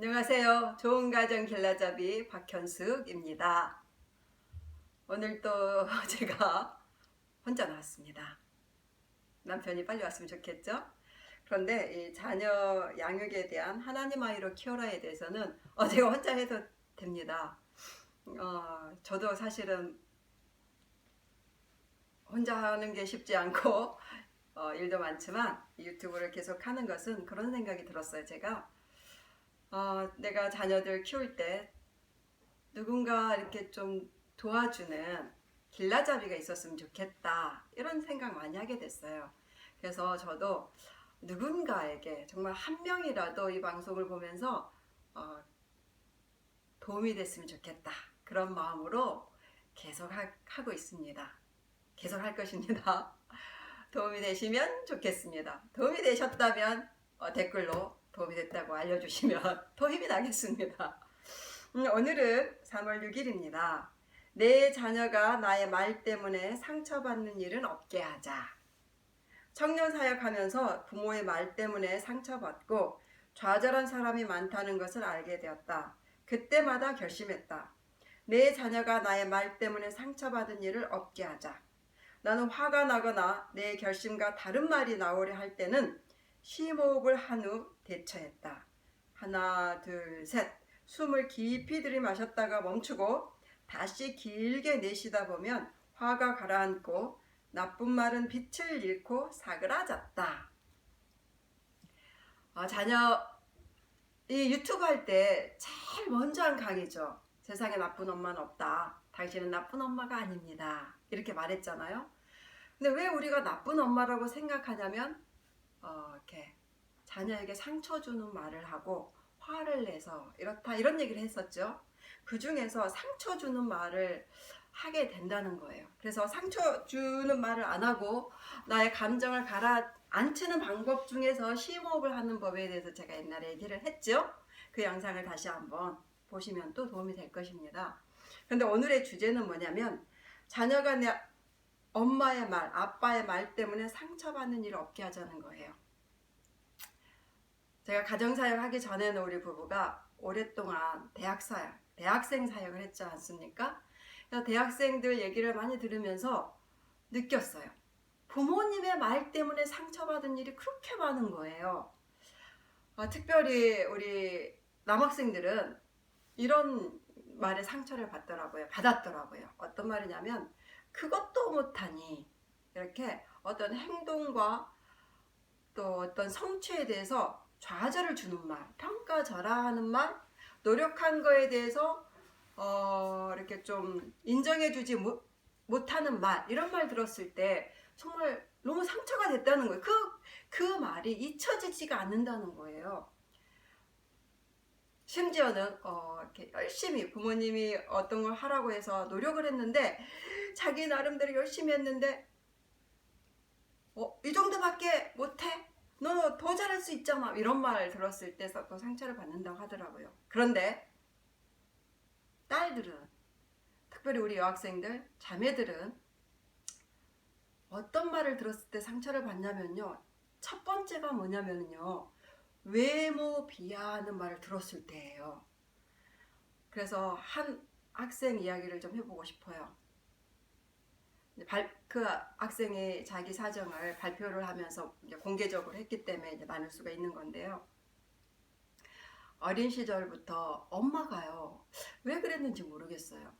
안녕하세요. 좋은 가정 길라잡이 박현숙입니다. 오늘 또 제가 혼자 나왔습니다. 남편이 빨리 왔으면 좋겠죠? 그런데 이 자녀 양육에 대한 하나님 아이로 키워라에 대해서는 어, 제가 혼자 해도 됩니다. 어, 저도 사실은 혼자 하는 게 쉽지 않고 어, 일도 많지만 유튜브를 계속 하는 것은 그런 생각이 들었어요. 제가 어, 내가 자녀들 키울 때 누군가 이렇게 좀 도와주는 길라잡이가 있었으면 좋겠다 이런 생각 많이 하게 됐어요. 그래서 저도 누군가에게 정말 한 명이라도 이 방송을 보면서 어, 도움이 됐으면 좋겠다 그런 마음으로 계속 하, 하고 있습니다. 계속 할 것입니다. 도움이 되시면 좋겠습니다. 도움이 되셨다면 어, 댓글로 도움이 됐다고 알려주시면 더 힘이 나겠습니다. 음, 오늘은 3월 6일입니다. 내 자녀가 나의 말 때문에 상처받는 일은 없게 하자. 청년 사역하면서 부모의 말 때문에 상처받고 좌절한 사람이 많다는 것을 알게 되었다. 그때마다 결심했다. 내 자녀가 나의 말 때문에 상처받은 일을 없게 하자. 나는 화가 나거나 내 결심과 다른 말이 나오려 할 때는 심호흡을 한 후 대처했다. 하나, 둘, 셋. 숨을 깊이 들이마셨다가 멈추고 다시 길게 내쉬다 보면 화가 가라앉고 나쁜 말은 빛을 잃고 사그라졌다. 아, 자녀 이 유튜브 할 때 제일 먼저 한 강의죠. 세상에 나쁜 엄마는 없다. 당신은 나쁜 엄마가 아닙니다. 이렇게 말했잖아요. 근데 왜 우리가 나쁜 엄마라고 생각하냐면 어, 이렇게 자녀에게 상처 주는 말을 하고 화를 내서 이렇다 이런 얘기를 했었죠. 그 중에서 상처 주는 말을 하게 된다는 거예요. 그래서 상처 주는 말을 안 하고 나의 감정을 가라앉히는 방법 중에서 심호흡을 하는 법에 대해서 제가 옛날에 얘기를 했죠. 그 영상을 다시 한번 보시면 또 도움이 될 것입니다. 근데 오늘의 주제는 뭐냐면 자녀가 내 엄마의 말, 아빠의 말 때문에 상처받는 일을 없게 하자는 거예요. 제가 가정사역 하기 전에는 우리 부부가 오랫동안 대학사역, 대학생 사역을 했지 않습니까? 그래서 대학생들 얘기를 많이 들으면서 느꼈어요. 부모님의 말 때문에 상처받은 일이 그렇게 많은 거예요. 어, 특별히 우리 남학생들은 이런 말에 상처를 받더라고요. 받았더라고요. 어떤 말이냐면 그것도 못하니 이렇게 어떤 행동과 또 어떤 성취에 대해서 좌절을 주는 말, 평가절하 하는 말, 노력한 거에 대해서 어, 이렇게 좀 인정해주지 못, 못하는 말 이런 말 들었을 때 정말 너무 상처가 됐다는 거예요. 그, 그 말이 잊혀지지가 않는다는 거예요. 심지어는 어, 이렇게 열심히 부모님이 어떤 걸 하라고 해서 노력을 했는데 자기 나름대로 열심히 했는데 어, 이 정도밖에 못해? 너 더 잘할 수 있잖아. 이런 말 들었을 때또 상처를 받는다고 하더라고요. 그런데 딸들은 특별히 우리 여학생들, 자매들은 어떤 말을 들었을 때 상처를 받냐면요. 첫 번째가 뭐냐면요. 외모 비하하는 말을 들었을 때예요. 그래서 한 학생 이야기를 좀 해보고 싶어요. 발, 그 학생이 자기 사정을 발표를 하면서 공개적으로 했기 때문에 이제 나눌 수가 있는 건데요. 어린 시절부터 엄마가요, 왜 그랬는지 모르겠어요.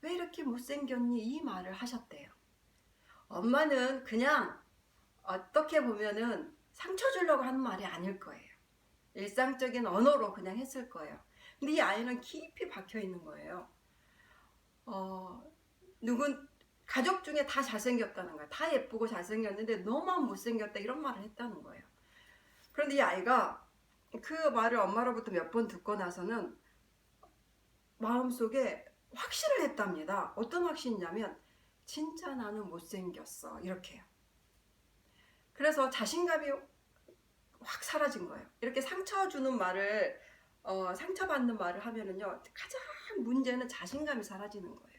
왜 이렇게 못생겼니? 이 말을 하셨대요. 엄마는 그냥 어떻게 보면은 상처 주려고 하는 말이 아닐 거예요. 일상적인 언어로 그냥 했을 거예요. 근데 이 아이는 깊이 박혀 있는 거예요. 어, 누군, 가족 중에 다 잘생겼다는 거야. 다 예쁘고 잘생겼는데 너만 못생겼다 이런 말을 했다는 거예요. 그런데 이 아이가 그 말을 엄마로부터 몇 번 듣고 나서는 마음속에 확신을 했답니다. 어떤 확신이냐면 진짜 나는 못생겼어 이렇게요. 그래서 자신감이 확 사라진 거예요. 이렇게 상처 주는 말을 어, 상처받는 말을 하면은요 가장 문제는 자신감이 사라지는 거예요.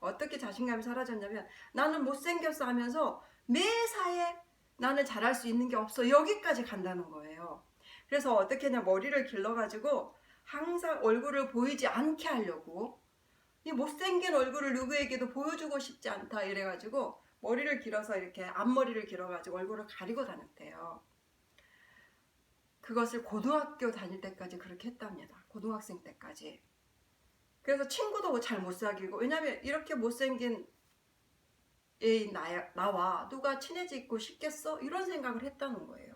어떻게 자신감이 사라졌냐면 나는 못생겼어 하면서 매사에 나는 잘할 수 있는 게 없어 여기까지 간다는 거예요. 그래서 어떻게 했냐 머리를 길러가지고 항상 얼굴을 보이지 않게 하려고 이 못생긴 얼굴을 누구에게도 보여주고 싶지 않다 이래가지고 머리를 길어서 이렇게 앞머리를 길어가지고 얼굴을 가리고 다녔대요. 그것을 고등학교 다닐 때까지 그렇게 했답니다. 고등학생 때까지. 그래서 친구도 잘 못 사귀고 왜냐면 이렇게 못생긴 애인 나, 나와 누가 친해지고 싶겠어? 이런 생각을 했다는 거예요.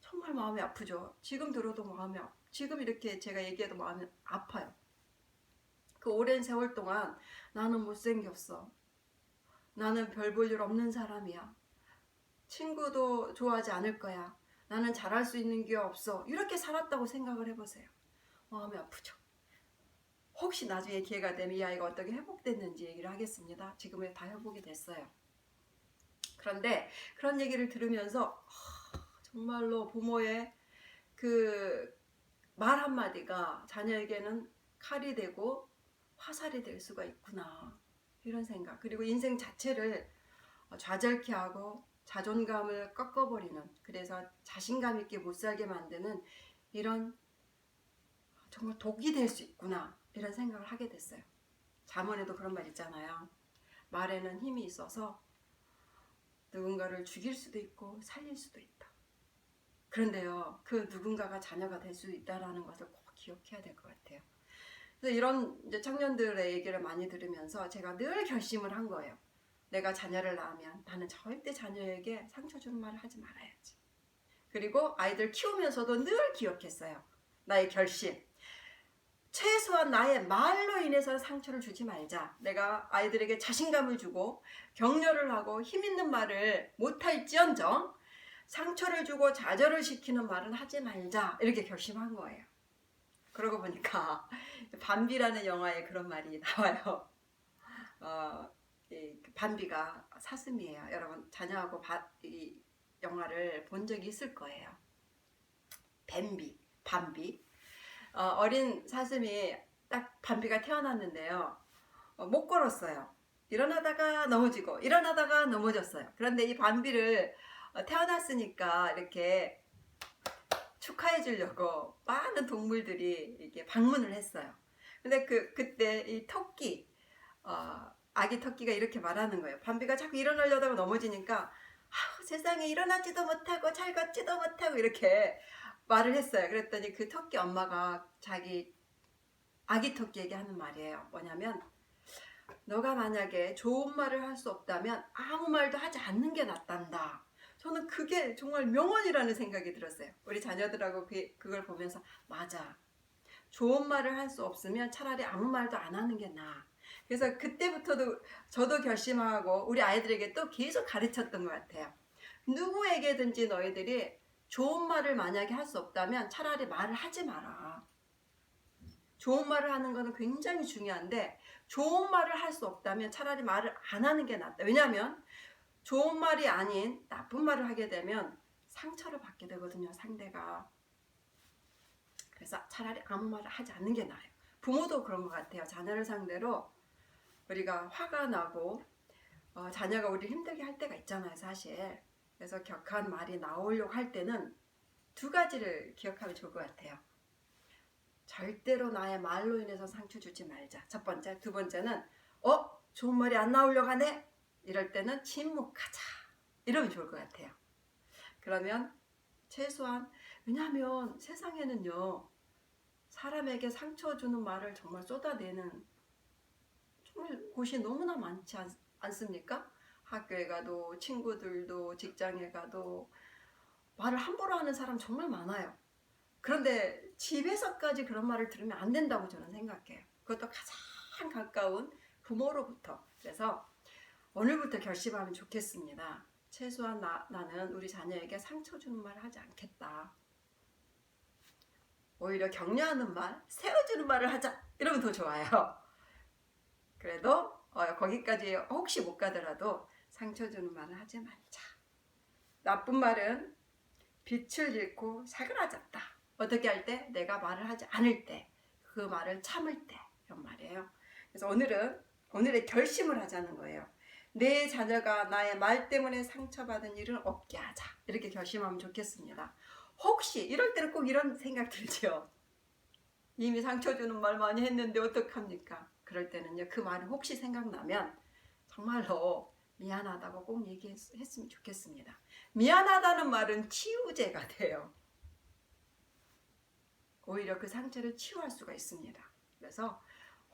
정말 마음이 아프죠. 지금 들어도 마음이 아, 지금 이렇게 제가 얘기해도 마음이 아파요. 그 오랜 세월 동안 나는 못생겼어. 나는 별 볼 일 없는 사람이야. 친구도 좋아하지 않을 거야. 나는 잘할 수 있는 게 없어. 이렇게 살았다고 생각을 해보세요. 마음이 아프죠. 혹시 나중에 기회가 되면 이 아이가 어떻게 회복됐는지 얘기를 하겠습니다. 지금은 다 회복이 됐어요. 그런데 그런 얘기를 들으면서 하, 정말로 부모의 그 말 한마디가 자녀에게는 칼이 되고 화살이 될 수가 있구나. 이런 생각. 그리고 인생 자체를 좌절케 하고 자존감을 꺾어버리는 그래서 자신감 있게 못 살게 만드는 이런 정말 독이 될 수 있구나 이런 생각을 하게 됐어요. 잠언에도 그런 말 있잖아요. 말에는 힘이 있어서 누군가를 죽일 수도 있고 살릴 수도 있다. 그런데요, 그 누군가가 자녀가 될 수 있다라는 것을 꼭 기억해야 될 것 같아요. 그래서 이런 청년들의 얘기를 많이 들으면서 제가 늘 결심을 한 거예요. 내가 자녀를 낳으면 나는 절대 자녀에게 상처 주는 말을 하지 말아야지. 그리고 아이들 키우면서도 늘 기억했어요. 나의 결심. 최소한 나의 말로 인해서 상처를 주지 말자. 내가 아이들에게 자신감을 주고 격려를 하고 힘 있는 말을 못할지언정 상처를 주고 좌절을 시키는 말은 하지 말자. 이렇게 결심한 거예요. 그러고 보니까 반비라는 영화에 그런 말이 나와요. 어, 이 반비가 사슴이에요. 여러분 자녀하고 바, 이 영화를 본 적이 있을 거예요. 뱀비, 반비. 어, 린 사슴이 딱 반비가 태어났는데요. 어, 못 걸었어요. 일어나다가 넘어지고 일어나다가 넘어졌어요. 그런데 이 반비를 어, 태어났으니까 이렇게 축하해 주려고 많은 동물들이 이렇게 방문을 했어요. 근데 그 그때 이 토끼 어, 아기 토끼가 이렇게 말하는 거예요. 밤비가 자꾸 일어나려다가 넘어지니까 아, 세상에 일어나지도 못하고 잘 걷지도 못하고 이렇게 말을 했어요. 그랬더니 그 토끼 엄마가 자기 아기 토끼에게 하는 말이에요. 뭐냐면 너가 만약에 좋은 말을 할 수 없다면 아무 말도 하지 않는 게 낫단다. 저는 그게 정말 명언이라는 생각이 들었어요. 우리 자녀들하고 그, 그걸 보면서 맞아. 좋은 말을 할 수 없으면 차라리 아무 말도 안 하는 게 나아. 그래서 그때부터도 저도 결심하고 우리 아이들에게 또 계속 가르쳤던 것 같아요. 누구에게든지 너희들이 좋은 말을 만약에 할 수 없다면 차라리 말을 하지 마라. 좋은 말을 하는 것은 굉장히 중요한데 좋은 말을 할 수 없다면 차라리 말을 안 하는 게 낫다. 왜냐하면 좋은 말이 아닌 나쁜 말을 하게 되면 상처를 받게 되거든요, 상대가. 그래서 차라리 아무 말을 하지 않는 게 나아요. 부모도 그런 것 같아요. 자녀를 상대로 우리가 화가 나고 어, 자녀가 우리를 힘들게 할 때가 있잖아요, 사실. 그래서 격한 말이 나오려고 할 때는 두 가지를 기억하면 좋을 것 같아요. 절대로 나의 말로 인해서 상처 주지 말자. 첫 번째. 두 번째는, 어? 좋은 말이 안 나오려고 하네? 이럴 때는 침묵하자. 이러면 좋을 것 같아요. 그러면 최소한, 왜냐하면 세상에는요, 사람에게 상처 주는 말을 정말 쏟아내는 정말 곳이 너무나 많지 않, 않습니까? 학교에 가도 친구들도 직장에 가도 말을 함부로 하는 사람 정말 많아요. 그런데 집에서까지 그런 말을 들으면 안 된다고 저는 생각해요. 그것도 가장 가까운 부모로부터. 그래서 오늘부터 결심하면 좋겠습니다. 최소한 나, 나는 우리 자녀에게 상처 주는 말을 하지 않겠다. 오히려 격려하는 말, 세워주는 말을 하자. 이러면 더 좋아요. 그래도 어, 거기까지 혹시 못 가더라도 상처 주는 말을 하지 말자. 나쁜 말은 빛을 잃고 사그라졌다. 어떻게 할 때? 내가 말을 하지 않을 때. 그 말을 참을 때. 이런 말이에요. 그래서 오늘은 오늘의 결심을 하자는 거예요. 내 자녀가 나의 말 때문에 상처받은 일은 없게 하자. 이렇게 결심하면 좋겠습니다. 혹시 이럴 때는 꼭 이런 생각 들죠. 이미 상처 주는 말 많이 했는데 어떡합니까? 그럴 때는요. 그 말이 혹시 생각나면 정말로 미안하다고 꼭 얘기했으면 좋겠습니다. 미안하다는 말은 치유제가 돼요. 오히려 그 상처를 치유할 수가 있습니다. 그래서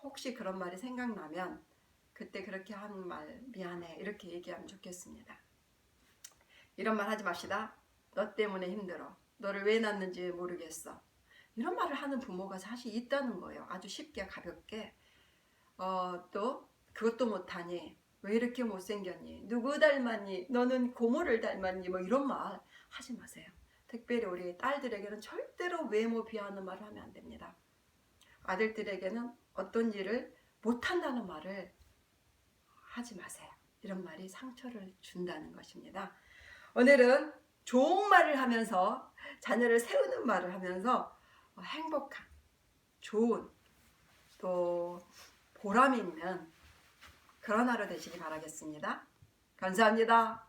혹시 그런 말이 생각나면 그때 그렇게 하는 말 미안해 이렇게 얘기하면 좋겠습니다. 이런 말 하지 맙시다. 너 때문에 힘들어. 너를 왜 낳는지 모르겠어. 이런 말을 하는 부모가 사실 있다는 거예요. 아주 쉽게 가볍게. 어, 또 그것도 못하니 왜 이렇게 못생겼니? 누구 닮았니? 너는 고모를 닮았니? 뭐 이런 말 하지 마세요. 특별히 우리 딸들에게는 절대로 외모 비하하는 말을 하면 안 됩니다. 아들들에게는 어떤 일을 못한다는 말을 하지 마세요. 이런 말이 상처를 준다는 것입니다. 오늘은 좋은 말을 하면서 자녀를 세우는 말을 하면서 행복한, 좋은, 또 보람 있는 그런 하루 되시기 바라겠습니다. 감사합니다.